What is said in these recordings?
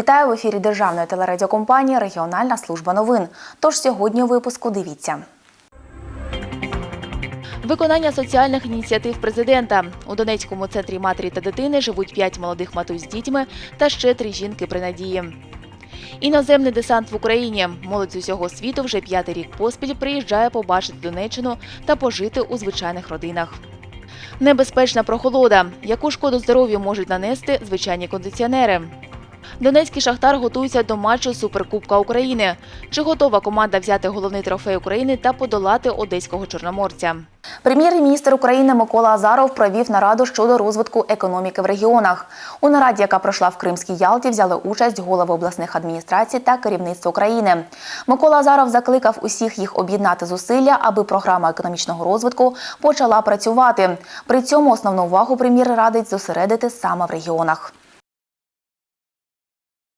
Вітаю в ефірі державної телерадіокомпанії Регіональна служба новин. Тож сьогодні у випуску дивіться. Виконання соціальних ініціатив президента у Донецькому центрі матері та дитини живуть п'ять молодих матусь з дітьми та ще три жінки при надії. Іноземний десант в Україні. Молодь з усього світу вже п'ятий рік поспіль приїжджає побачити Донеччину та пожити у звичайних родинах. Небезпечна прохолода. Яку шкоду здоров'ю можуть нанести звичайні кондиціонери? Донецький шахтар готується до матчу Суперкубка України. Чи готова команда взяти головний трофей України та подолати одеського чорноморця? Прем'єр-міністр України Микола Азаров провів нараду щодо розвитку економіки в регіонах. У нараді, яка пройшла в Кримській Ялті, взяли участь голови обласних адміністрацій та керівництво країни. Микола Азаров закликав усіх їх об'єднати зусилля, аби програма економічного розвитку почала працювати. При цьому основну увагу прем'єр радить зосередити саме в регіонах.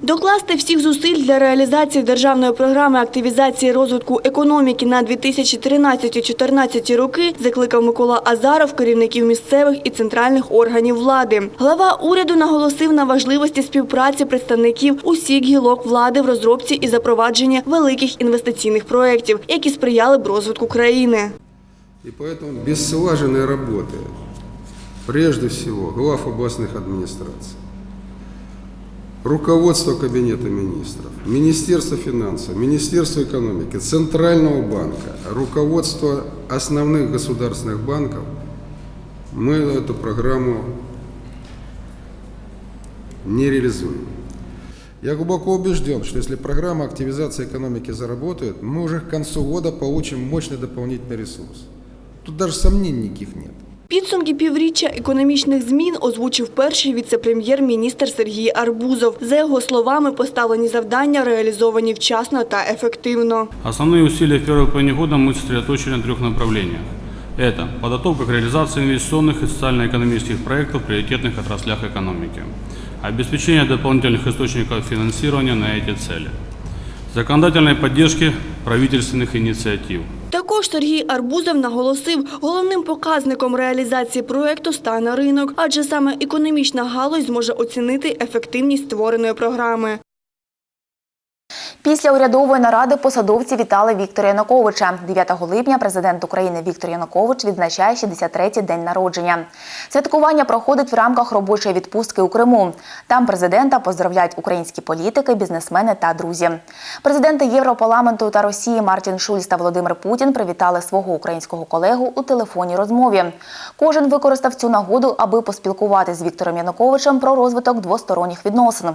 Докласти всіх зусиль для реалізації державної програми активізації розвитку економіки на 2013-2014 роки закликав Микола Азаров керівників місцевих і центральних органів влади. Глава уряду наголосив на важливості співпраці представників усіх гілок влади в розробці і запровадженні великих інвестиційних проєктів, які сприяли б розвитку країни. И поэтому без слаженной работы, прежде всего, глав областных администраций, Руководства Кабинета министров, Министерства финансов, Министерства экономики, Центрального банка, руководства основных государственных банков, мы эту программу не реализуем. Я глубоко убежден, что если программа активизации экономики заработает, мы уже к концу года получим мощный дополнительный ресурс. Тут даже сомнений никаких нет. Підсумки півріччя економічних змін озвучив перший віце-прем'єр-міністр Сергій Арбузов. За його словами, поставлені завдання реалізовані вчасно та ефективно. Основные усилия в первой половине года мы сосредоточили на трех направлениях. Это подготовка к реализации инвестиционных и социально-экономических проектов в приоритетных отраслях экономики, обеспечение дополнительных источников финансирования на эти цели, законодательной поддержки правительственных инициатив, також Сергій Арбузов наголосив, головним показником реалізації проекту стане ринок, адже саме економічна галузь зможе оцінити ефективність створеної програми. Після урядової наради посадовці вітали Віктора Януковича. 9 липня президент України Віктор Янукович відзначає 63-й день народження. Святкування проходить в рамках робочої відпустки у Криму. Там президента поздравляють українські політики, бізнесмени та друзі. Президенти Європарламенту та Росії Мартін Шульц та Володимир Путін привітали свого українського колегу у телефонній розмові. Кожен використав цю нагоду, аби поспілкуватися з Віктором Януковичем про розвиток двосторонніх відносин.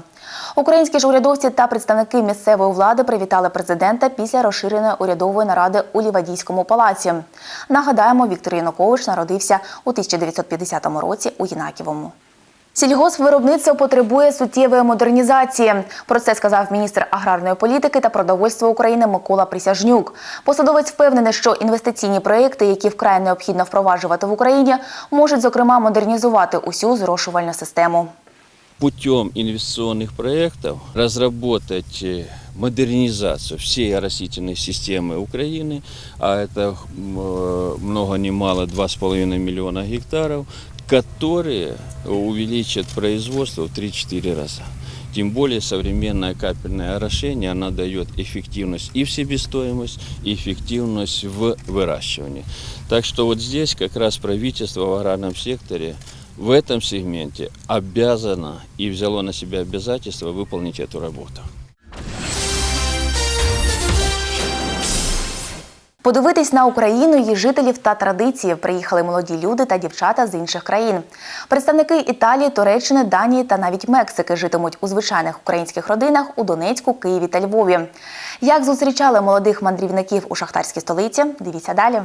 Українські ж урядовці та представники місцевої влади привітали президента після розширеної урядової наради у Лівадійському палаці. Нагадаємо, Віктор Янукович народився у 1950 році у Єнаківому. Сільгоспвиробництво потребує суттєвої модернізації. Про це сказав міністр аграрної політики та продовольства України Микола Присяжнюк. Посадовець впевнений, що інвестиційні проекти, які вкрай необхідно впроваджувати в Україні, можуть зокрема модернізувати усю зрошувальну систему. Путем инвестиционных проектов разработать э, модернизацию всей растительной системы Украины, а это э, много ни мало 2,5 миллиона гектаров, которые увеличат производство в 3-4 раза. Тем более современное капельное орошение, она дает эффективность и в себестоимость, и эффективность в выращивании. Так что вот здесь как раз правительство в аграрном секторе в этом сегменте обязано и взяло на себя обязательство выполнить эту работу. Подивитись на Україну, її жителів та традиції приїхали молоді люди та дівчата з інших країн. Представники Італії, Туреччини, Данії та навіть Мексики житимуть у звичайних українських родинах у Донецьку, Києві та Львові. Як зустрічали молодих мандрівників у шахтарській столиці? Дивіться далі.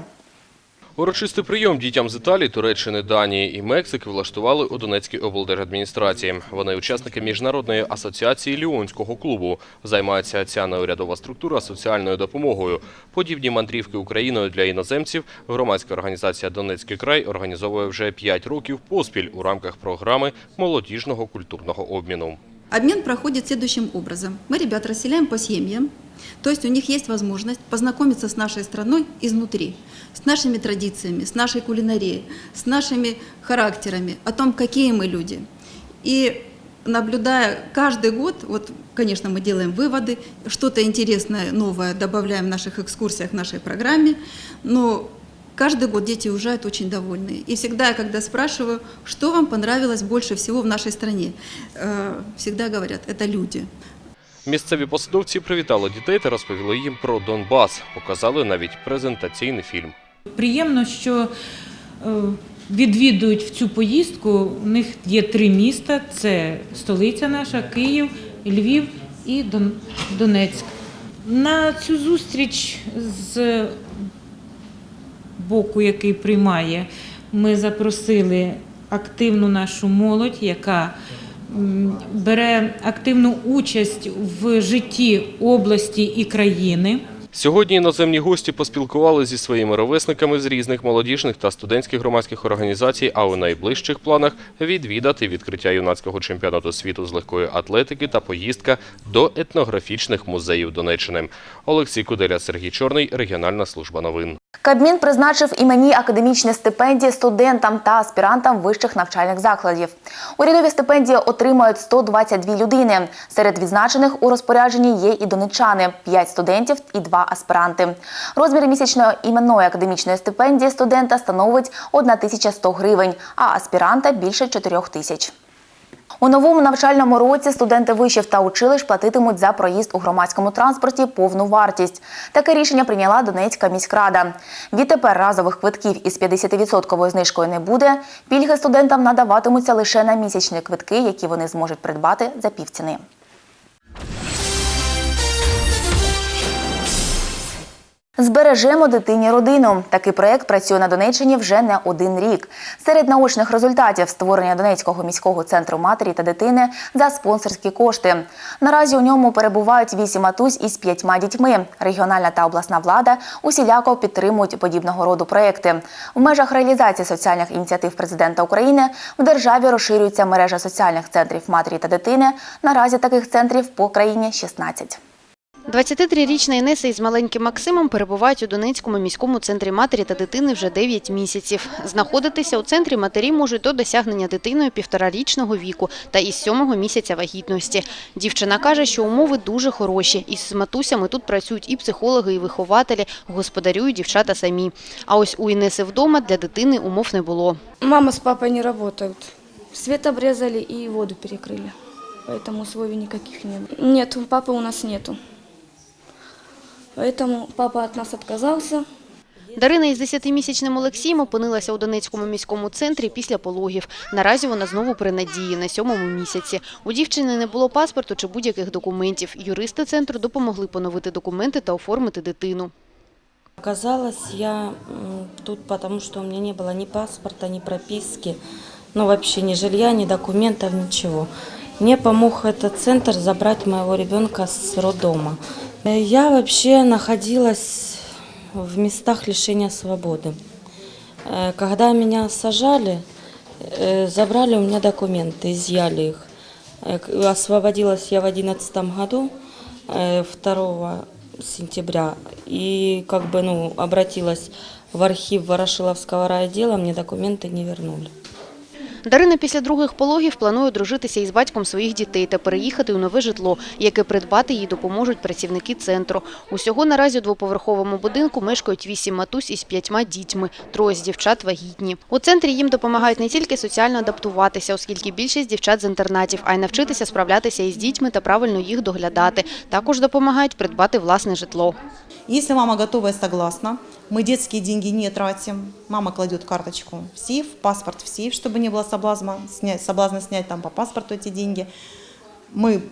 Урочистий прийом дітям з Італії, Туреччини, Данії і Мексики влаштували у Донецькій облдержадміністрації. Вони учасники міжнародної асоціації Ліонського клубу. Займається ця неурядова структура соціальною допомогою. Подібні мандрівки Україною для іноземців громадська організація Донецький край організовує вже 5 років поспіль у рамках програми молодіжного культурного обміну. Обмен проходит следующим образом. Мы ребят расселяем по семьям, то есть у них есть возможность познакомиться с нашей страной изнутри, с нашими традициями, с нашей кулинарией, с нашими характерами, о том, какие мы люди. И наблюдая каждый год, вот, конечно, мы делаем выводы, что-то интересное, новое добавляем в наших экскурсиях, в нашей программе, но каждый год дети уезжают очень довольные. И всегда, я когда спрашиваю, что вам понравилось больше всего в нашей стране, э, всегда говорят, это люди. Місцеві посадовці привітали дітей та розповіли їм про Донбас. Показали навіть презентаційний фільм. Приємно, що е, відвідують в цю поїздку. У них є три міста: це столиця наша, Київ, Львів і Дон- Донецьк. На цю зустріч з боку, який приймає, ми запросили активну нашу молодь, яка бере активну участь в житті області і країни. Сьогодні іноземні гості поспілкували зі своїми ровесниками з різних молодіжних та студентських громадських організацій, а у найближчих планах відвідати відкриття юнацького чемпіонату світу з легкої атлетики та поїздка до етнографічних музеїв Донеччини. Олексій Куделя, Сергій Чорний, регіональна служба новин. Кабмін призначив іменні академічні стипендії студентам та аспірантам вищих навчальних закладів. Урядові стипендії отримають 122 людини. Серед відзначених у розпорядженні є і донечани – 5 студентів і 2 аспіранти. Розмір місячної іменної академічної стипендії студента становить 1100 гривень, а аспіранта – більше 4 тисяч. У новому навчальному році студенти вишів та училищ платитимуть за проїзд у громадському транспорті повну вартість. Таке рішення прийняла Донецька міськрада. Відтепер разових квитків із 50% знижкою не буде. Пільги студентам надаватимуться лише на місячні квитки, які вони зможуть придбати за півціни. Збережемо дитині родину. Такий проект працює на Донеччині вже не один рік. Серед наочних результатів створення Донецького міського центру матері та дитини за спонсорські кошти. Наразі у ньому перебувають вісім матусь із п'ятьма дітьми. Регіональна та обласна влада усіляко підтримують подібного роду проекти. В межах реалізації соціальних ініціатив президента України в державі розширюється мережа соціальних центрів матері та дитини. Наразі таких центрів по країні 16. 23-річна Інеса із маленьким Максимом перебувають у Донецькому міському центрі матері та дитини вже 9 місяців. Знаходитися у центрі матері можуть до досягнення дитиною півторарічного віку та із сьомого місяця вагітності. Дівчина каже, що умови дуже хороші. Із матусями тут працюють і психологи, і вихователі, господарюють дівчата самі. А ось у Інеси вдома для дитини умов не було. Мама с папой не работают. Свет обрезали и воду перекрыли. Поэтому условий никаких нет. Нет, папы у нас нету. Поэтому папа от нас отказался. Дарина із 10-місячним Олексієм опинилася у Донецькому міському центрі після пологів. Наразі вона знову при надії на сьомому місяці. У дівчини не було паспорту чи будь-яких документів. Юристи центру допомогли поновити документи та оформити дитину. Оказалась я м, тут, потому что у меня не было ни паспорта, ни прописки, ну вообще ни жилья, ни документов, ничего. Мне помог этот центр забрать моего ребенка с роддома. Э, Я вообще находилась в местах лишения свободы. Э, Когда меня сажали, э, забрали у меня документы, изъяли их. Э, к- Освободилась я в 2011 году, э, 2 сентября, и как бы, ну, обратилась в архив Ворошиловского райотдела, мне документы не вернули. Дарина після других пологів планує дружитися із батьком своїх дітей та переїхати у нове житло, яке придбати їй допоможуть працівники центру. Усього наразі у двоповерховому будинку мешкають вісім матусь із п'ятьма дітьми, троє з дівчат вагітні. У центрі їм допомагають не тільки соціально адаптуватися, оскільки більшість дівчат з інтернатів, а й навчитися справлятися із дітьми та правильно їх доглядати. Також допомагають придбати власне житло. Если мама готова и согласна, мы детские деньги не тратим. Мама кладет карточку в сейф, паспорт в сейф, чтобы не было соблазна снять, соблазна снять там по паспорту эти деньги. Мы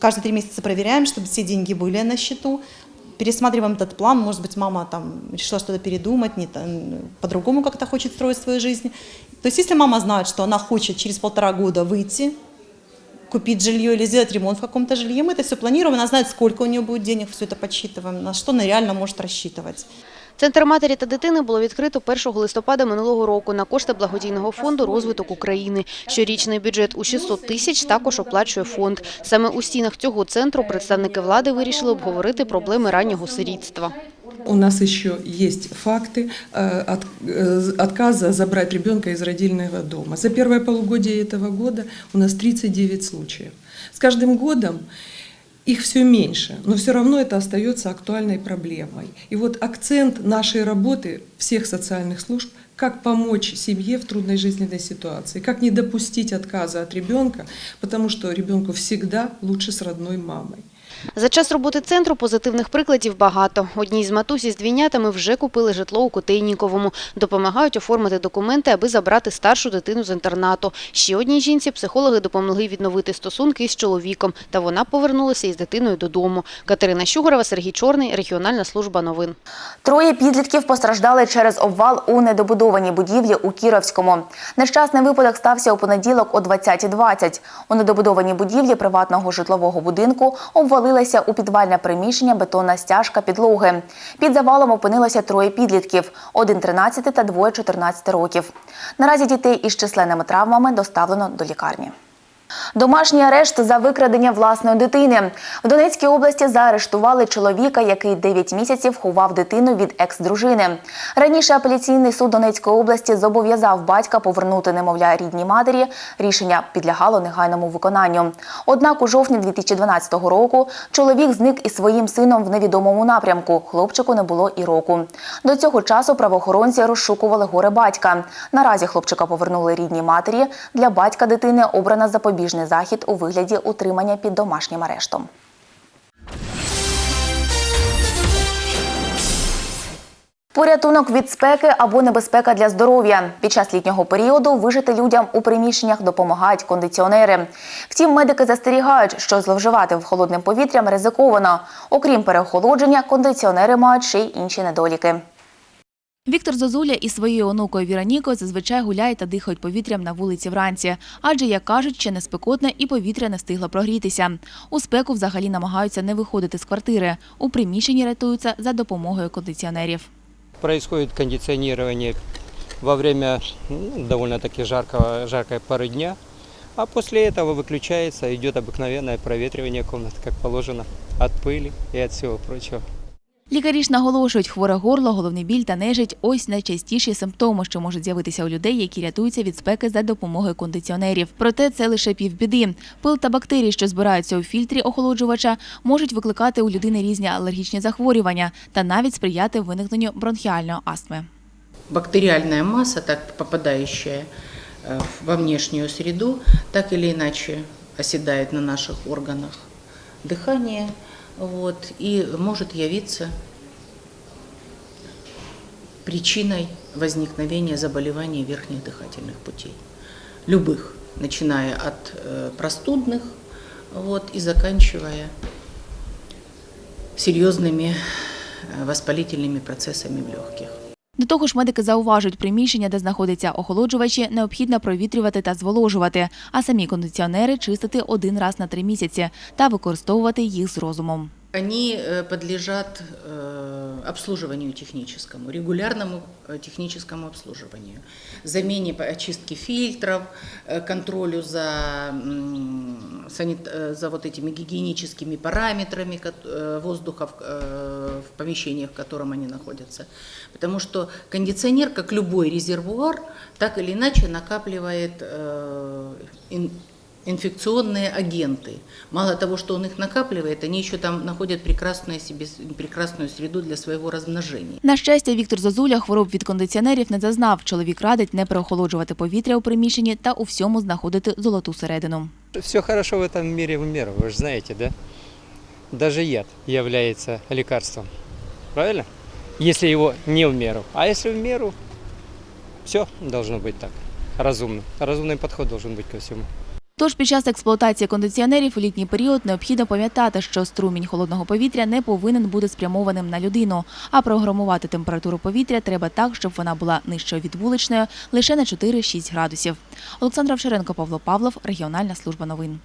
каждые три месяца проверяем, чтобы все деньги были на счету. Пересматриваем этот план, может быть, мама там решила что-то передумать, не, по-другому как-то хочет строить свою жизнь. То есть, если мама знает, что она хочет через полтора года выйти, купить жилье или сделать ремонт в каком-то жилье, мы это все планируем, она знает, сколько у нее будет денег, все это подсчитываем, на что она реально может рассчитывать. Центр матері та дитини було відкрито 1 листопада минулого року на кошти благодійного фонду «Розвиток України». Щорічний бюджет у 600 тисяч також оплачує фонд. Саме у стінах цього центру представники влади вирішили обговорити проблеми раннього сирітства. У нас еще есть факты э, э, отказа забрать ребенка из родильного дома. За первое полугодие этого года у нас 39 случаев. С каждым годом их все меньше, но все равно это остается актуальной проблемой. И вот акцент нашей работы всех социальных служб как помочь семье в трудной жизненной ситуации, как не допустить отказа от ребенка, потому что ребенку всегда лучше с родной мамой. За час роботи центру позитивних прикладів багато. Одній з матусі з двійнятами вже купили житло у Котейніковому. Допомагають оформити документи, аби забрати старшу дитину з інтернату. Ще одній жінці психологи допомогли відновити стосунки із чоловіком, та вона повернулася із дитиною додому. Катерина Щугорова, Сергій Чорний, регіональна служба новин. Троє підлітків постраждали через обвал у недобудованій будівлі у Кіровському. Нещасний випадок стався у понеділок о 20.20. У недобудованій будівлі приватного житлового будинку обвалилася у підвальне приміщення бетонна стяжка підлоги. Під завалом опинилося троє підлітків – один 13 та двоє 14 років. Наразі дітей із численними травмами доставлено до лікарні. Домашній арешт за викрадення власної дитини. В Донецькій області заарештували чоловіка, який 9 місяців ховав дитину від екс-дружини. Раніше апеляційний суд Донецької області зобов'язав батька повернути немовля рідній матері. Рішення підлягало негайному виконанню. Однак у жовтні 2012 року чоловік зник із своїм сином в невідомому напрямку. Хлопчику не було і року. До цього часу правоохоронці розшукували горе батька. Наразі хлопчика повернули рідній матері. Для батька дитини обрана запобіжний захід у вигляді утримання під домашнім арештом. Порятунок від спеки або небезпека для здоров'я. Під час літнього періоду вижити людям у приміщеннях допомагають кондиціонери. Втім, медики застерігають, що зловживати в холодним повітрям ризиковано. Окрім переохолодження, кондиціонери мають ще й інші недоліки. Віктор Зозуля із своєю онукою Віронікою зазвичай гуляють та дихають повітрям на вулиці вранці. Адже, як кажуть, ще не спекотне і повітря не встигло прогрітися. У спеку взагалі намагаються не виходити з квартири. У приміщенні рятуються за допомогою кондиціонерів. Происходит кондиционирование во время ну, довольно-таки жаркого, жаркой поры дня, а после этого выключается, идет обыкновенное проветривание комнат, как положено, от пыли и от всего прочего. Лікарі ж наголошують, хворе горло, головний біль та нежить – ось найчастіші симптоми, що можуть з'явитися у людей, які рятуються від спеки за допомогою кондиціонерів. Проте це лише півбіди. Пил та бактерії, що збираються у фільтрі охолоджувача, можуть викликати у людини різні алергічні захворювання та навіть сприяти виникненню бронхіальної астми. бактериальная масса, так попадающая э, во внешнюю среду, так или иначе оседает на наших органах дыхания вот, и может явиться причиной возникновения заболеваний верхних дыхательных путей. Любых, начиная от э, простудных вот, и заканчивая серьезными э, воспалительными процессами в легких. До того ж, медики зауважують, приміщення, де знаходяться охолоджувачі, необхідно провітрювати та зволожувати, а самі кондиціонери чистити один раз на три місяці та використовувати їх з розумом. Они э, подлежат э, обслуживанию техническому, регулярному э, техническому обслуживанию, замене очистки фильтров, контролю за, за вот этими гигиеническими параметрами воздуха в, помещениях, в котором они находятся. Потому что кондиционер, как любой резервуар, так или иначе накапливает инфекционные агенты. Мало того, что он их накапливает, они еще там находят прекрасную, себе, прекрасную среду для своего размножения. На щастя, Віктор Зозуля хвороб від кондиціонерів не зазнав. Чоловік радить не переохолоджувати повітря у приміщенні та у всьому знаходити золоту середину. Все хорошо в этом мире в меру, вы же знаете, да? Даже яд является лекарством, правильно? Если его не в меру. А если в меру, все должно быть так, разумно. Разумный подход должен быть ко всему. Тож під час експлуатації кондиціонерів у літній період необхідно пам'ятати, що струмінь холодного повітря не повинен бути спрямованим на людину, а програмувати температуру повітря треба так, щоб вона була нижчою від вуличної лише на 4-6 градусів. Олександра Вчеренко, Павло Павлов, регіональна служба новин.